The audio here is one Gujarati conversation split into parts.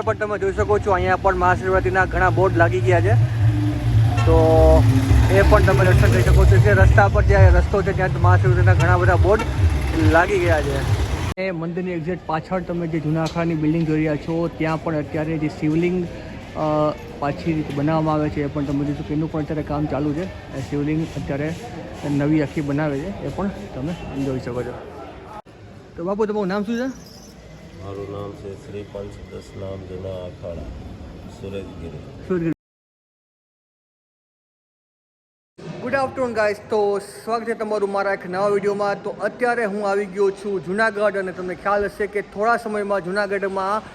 પણ તમે જોઈ શકો છો, અહીંયા પણ મહાશિવરાત્રિના ઘણા બોર્ડ લાગી ગયા છે. તો એ પણ તમે દર્શન કરી શકો છો કે રસ્તા પર જે રસ્તો છે, ત્યાં મહાશિવરાત્રિના ઘણા બધા બોર્ડ લાગી ગયા છે. એ મંદિરની એક્ઝેક્ટ પાછળ તમે જે જૂના બિલ્ડિંગ જોઈ રહ્યા છો, ત્યાં પણ અત્યારે જે શિવલિંગ પાછી બનાવવામાં આવે છે, એ પણ તમે જોશો કે એનું પણ અત્યારે કામ ચાલુ છે. એ શિવલિંગ અત્યારે નવી આખી બનાવે છે, એ પણ તમે જોઈ શકો છો. તો બાપુ, તમારું નામ શું છે? મારું નામ છે Shri Panchdash Nam Juna Akhada Sureshgiri. Good afternoon guys તો સ્વાગત છે તમારું મારા એક નવા વિડીયોમાં. તો અત્યારે હું આવી ગયો છું જુનાગઢ અને તમને ખ્યાલ હશે કે થોડા સમયમાં જુનાગઢમાં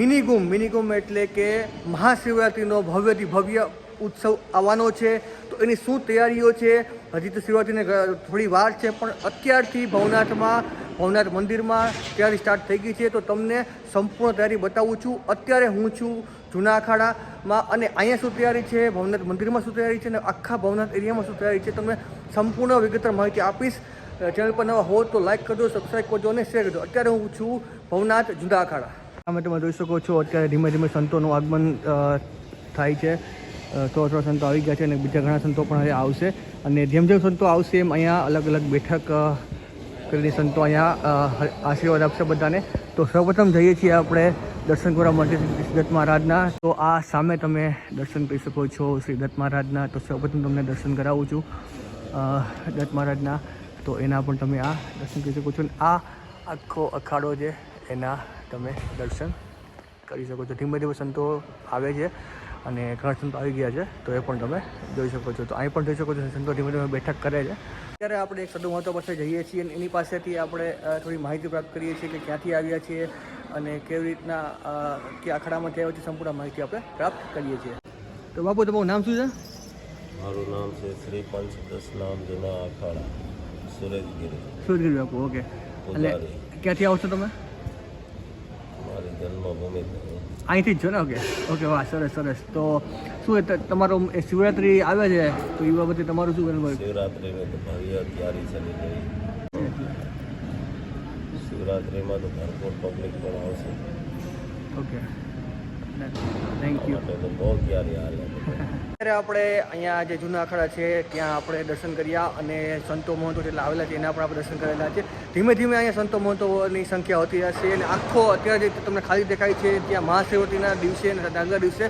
મિનિગુમ મિનિગુમ એટલે કે મહાશિવરાત્રિનો ભવ્યથી ભવ્ય ઉત્સવ આવવાનો છે. તો એની શું તૈયારીઓ છે? હજી તો શિવરાત્રિને થોડી વાર છે, પણ અત્યારથી ભવનાથમાં ભવનાથ મંદિરમાં તૈયારી સ્ટાર્ટ થઈ ગઈ છે. તો તમને સંપૂર્ણ તૈયારી બતાવું છું. અત્યારે હું છું જૂના અખાડામાં અને અહીંયા શું તૈયારી છે? ભવનાથ મંદિરમાં શું તૈયારી છે? અને આખા ભવનાથ એરિયામાં શું તૈયારી છે? તમને સંપૂર્ણ વિગતવાર માહિતી આપીશ. ચેનલ પર નવા હો તો લાઈક કરજો સબસ્ક્રાઈબ કરજો અને શેર કરજો. અત્યારે હું છું ભવનાથ જુદા અખાડા. તમે તમે જોઈ શકો છો, અત્યારે ધીમે ધીમે સંતોનું આગમન થાય છે. સો થોડા સંતો આવી ગયા છે અને બીજા ઘણા સંતો પણ આવશે. અને જેમ જેમ સંતો આવશે એમ અહીંયા અલગ અલગ બેઠક કરીને સંતો અહીંયા આશીર્વાદ આપશે બધાને. તો સૌપ્રથમ જઈએ છીએ આપણે દર્શન કરવા માટે શ્રી દત્ત મહારાજના. તો આ સામે તમે દર્શન કરી શકો છો શ્રી દત્ત મહારાજના. તો સૌપ્રથમ તમને દર્શન કરાવું છું દત્ત મહારાજના. તો એના પણ તમે આ દર્શન કરી શકો છો. અને આ આખો અખાડો છે, એના તમે દર્શન કરી શકો છો. ધીમે ધીમે સંતો આવે છે. અને ઘણા સંતો આવી ગયા છે તો એ પણ તમે જોઈ શકો છો. તો અહીં પણ જોઈ શકો છો સંતો ધીમે ધીમે બેઠક કરે છે. અત્યારે આપણે એક સદુ મહત્વ પાસે જઈએ છીએ અને એની પાસેથી આપણે થોડી માહિતી પ્રાપ્ત કરીએ છીએ કે ક્યાંથી આવ્યા છીએ અને કેવી રીતના કે આખડામાંથી આવ્યા છે સંપૂર્ણ માહિતી આપણે પ્રાપ્ત કરીએ છીએ. તો બાપુ તમારું નામ શું છે? મારું નામ છે શ્રી પંચદસ નામ જૂના અખાડા સુરેશગીરી. સુરગીર બાપુ ઓકે. એટલે ક્યાંથી આવશો તમે? મારી જન્મભૂમિ અહીંથી જ છો ને? ઓકે ઓકે વાહ સરસ સરસ. તો શું એ તમારું એ શિવરાત્રિ આવે છે? તો એ બાબતે તમારું શું કહેવું ભવ્ય તૈયારી ચાલી રહી શિવરાત્રિમાં તો ભરપૂર પબ્લિક પણ આવશે. ઓકે થેન્ક યુ તો બહુ અત્યારે આપણે અહીંયા જે જૂના અખાડા છે ત્યાં આપણે દર્શન કર્યા અને સંતો મહંતો જેટલા આવેલા છે એના પણ આપણે દર્શન કરેલા છે. ધીમે ધીમે અહીંયા સંતો મહંતોની સંખ્યા હોતી જશે અને આખો અત્યારે જે તમને ખાલી દેખાય છે ત્યાં મહાશિવરાત્રિના દિવસે અને આગલા દિવસે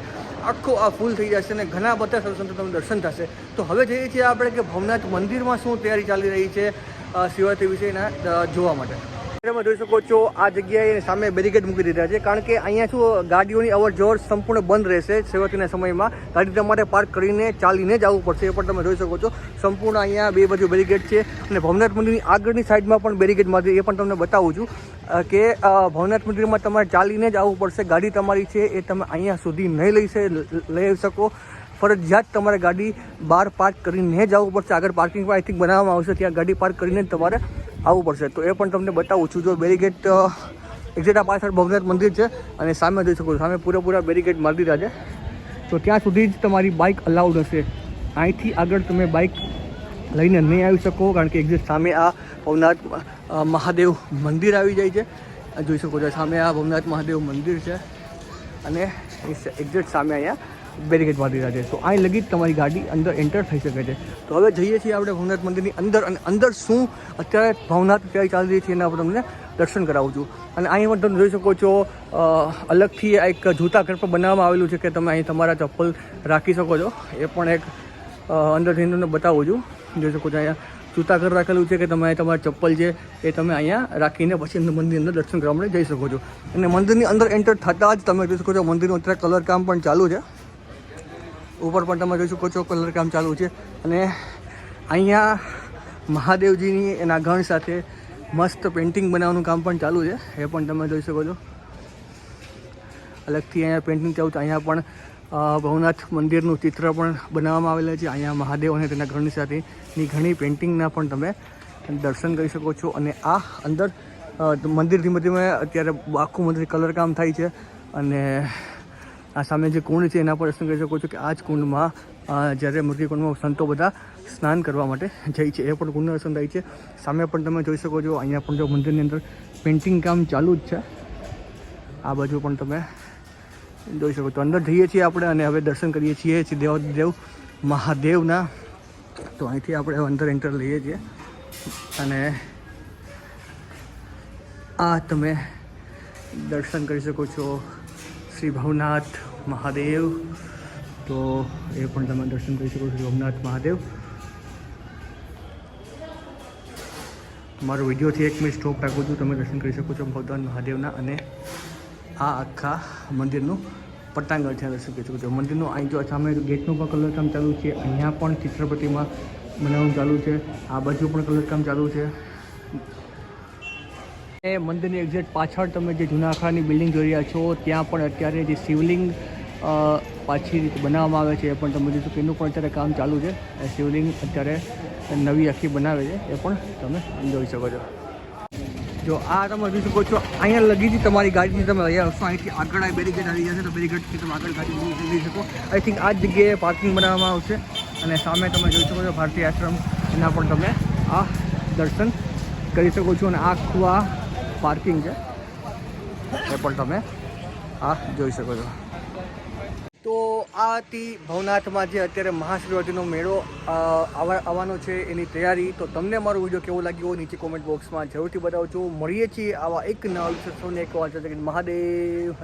આખો આ ફૂલ થઈ જશે અને ઘણા બધા સંતો તમને દર્શન થશે. તો હવે જઈએ છીએ આપણે કે ભવનાથ મંદિરમાં શું તૈયારી ચાલી રહી છે શિવરાત્રિ વિશેના જોવા માટે. તમે જોઈ શકો છો, આ જગ્યાએ સામે બેરિકેડ મૂકી દીધા છે. કારણ કે અહીંયા શું, ગાડીઓની અવર જવર સંપૂર્ણ બંધ રહેશે છેવટીના સમયમાં. ગાડી તમારે પાર્ક કરીને ચાલીને જ આવવું પડશે, એ પણ તમે જોઈ શકો છો. સંપૂર્ણ અહીંયા બે બાજુ બેરિકેડ છે અને ભવનાથ મંદિરની આગળની સાઈડમાં પણ બેરિકેડ મારી એ પણ તમને બતાવું છું કે ભવનાથ મંદિરમાં તમારે ચાલીને જ આવવું પડશે. ગાડી તમારી છે એ તમે અહીંયા સુધી નહીં લઈ લઈ શકો. ફરજિયાત તમારે ગાડી બહાર પાર્ક કરીને જ આવવું પડશે. આગળ પાર્કિંગ પણ આઈ થિંક બનાવવામાં આવશે. ત્યાં ગાડી પાર્ક કરીને તમારે આવવું પડશે. તો એ પણ તમને બતાવું છું. જો બેરીગેટ એક્ઝેક્ટ આ પાછળ ભવનાથ મંદિર છે અને સામે જોઈ શકો છો. સામે પૂરેપૂરા બેરીગેટ મારી દીધા છે તો ત્યાં સુધી જ તમારી બાઇક અલાઉડ હશે. અહીંથી આગળ તમે બાઇક લઈને નહીં આવી શકો, કારણ કે એક્ઝેક્ટ સામે આ ભવનાથ મહાદેવ મંદિર આવી જાય છે. જોઈ શકો છો, સામે આ ભવનાથ મહાદેવ મંદિર છે. અને એક્ઝેક્ટ સામે અહીંયા બેરિકેડ મારી રહ્યા છે તો અહીં લગી જ તમારી ગાડી અંદર એન્ટર થઈ શકે છે. તો હવે જઈએ છીએ આપણે ભવનાથ મંદિરની અંદર અને અંદર શું અત્યારે ભવનાથ અત્યારે ચાલી રહી છે એના પર તમને દર્શન કરાવું છું. અને અહીં પણ તમે જોઈ શકો છો અલગથી એક જૂતા ઘર પણ બનાવવામાં આવેલું છે કે તમે અહીં તમારા ચપ્પલ રાખી શકો છો. એ પણ એક અંદર અંદરથી તમને બતાવું છું. જોઈ શકો છો અહીંયા જૂતા ઘર રાખેલું છે કે તમે તમારા ચપ્પલ છે એ તમે અહીંયા રાખીને પછી મંદિરની અંદર દર્શન કરવા માટે જઈ શકો છો. અને મંદિરની અંદર એન્ટર થતાં જ તમે જોઈ શકો છો, મંદિરનું અત્યારે કલર કામ પણ ચાલુ છે. ઉપર પણ તમે જોઈ શકો છો કલર કામ ચાલુ છે. અને અહીંયા મહાદેવજીની એના ગણ સાથે મસ્ત પેઇન્ટિંગ બનાવવાનું કામ પણ ચાલુ છે. એ પણ તમે જોઈ શકો છો. અલગથી અહીંયા પેઇન્ટિંગ ચાલુ છે અહીંયા પણ ભવનાથ મંદિરનું ચિત્ર પણ બનાવવામાં આવેલા છે. અહીંયા મહાદેવ અને તેના ઘરની સાથેની ઘણી પેઇન્ટિંગના પણ તમે દર્શન કરી શકો છો. અને આ અંદર મંદિર ધીમે ધીમે અત્યારે આખું મંદિર કલરકામ થાય છે. અને આ સામે જે કુંડ છે, એના પર દર્શન કરી શકો છો કે આ જ કુંડમાં જ્યારે મુરગી કુંડમાં સંતો બધા સ્નાન કરવા માટે જાય છે. એ પણ કુંડ દર્શન થાય છે. સામે પણ તમે જોઈ શકો છો, અહીંયા પણ જો મંદિરની અંદર પેઇન્ટિંગ કામ ચાલુ જ છે. આ બાજુ પણ તમે જોઈ શકો તો અંદર જઈએ છીએ આપણે અને હવે દર્શન કરીએ છીએ દેવ મહાદેવના. તો અહીંથી આપણે અંદર એન્ટર લઈએ છીએ. અને આ તમે દર્શન કરી શકો છો. શ્રી ભવનાથ મહાદેવ. તો એ પણ તમે દર્શન કરી શકો છો, ભવનાથ મહાદેવ. મારો વિડીયોથી એક મિનિટ સ્ટોપ રાખું છું, તમે દર્શન કરી શકો છો ભગવાન મહાદેવના અને આ આખા મંદિરનું પટાંગણ છે, દર્શન કરી શકો છો. મંદિરનું અહીં જો સામે ગેટનું પણ કલરકામ ચાલુ છે, અહીંયા પણ ચિત્રપતિમાં બનાવવાનું ચાલુ છે, આ બાજુ પણ કલરકામ ચાલુ છે. એ મંદિરની એક્ઝેક્ટ પાછળ તમે જે જૂના અખાની બિલ્ડિંગ જોઈ રહ્યા છો, ત્યાં પણ અત્યારે જે શિવલિંગ પાછી રીતે બનાવવામાં આવે છે, એ પણ તમે જોશો કે એનું પણ અત્યારે કામ ચાલુ છે. એ શિવલિંગ અત્યારે નવી આખી બનાવે છે, એ પણ તમે જોઈ શકો છો. જો આ તમે જોઈ શકો છો, અહીંયા લગી જ તમારી ગાડીથી તમે અહીંયા હશો અહીંથી આગળ આ બેરીગેટ આવી જશે તો બેરીગેટથી તમે આગળ ગાડી લઈ શકો. આઈ થિંક આ જગ્યાએ પાર્કિંગ બનાવવામાં આવશે. અને સામે તમે જોઈ શકો છો ભારતીય આશ્રમ, એના પણ તમે આ દર્શન કરી શકો છો. અને આખું આ પાર્કિંગ છે. એ પણ તમે આ જોઈ શકો છો. તો આ હતી ભવનાથમાં જે અત્યારે મહાશિવરાત્રિનો મેળો આવવાનો છે એની તૈયારી. તો તમને મારો વીડિયો કેવો લાગ્યો, નીચે કોમેન્ટ બોક્સમાં જરૂરથી બતાવજો. મળીએ છીએ આવા એક નવા વિશેષોને એક વાર મહાદેવ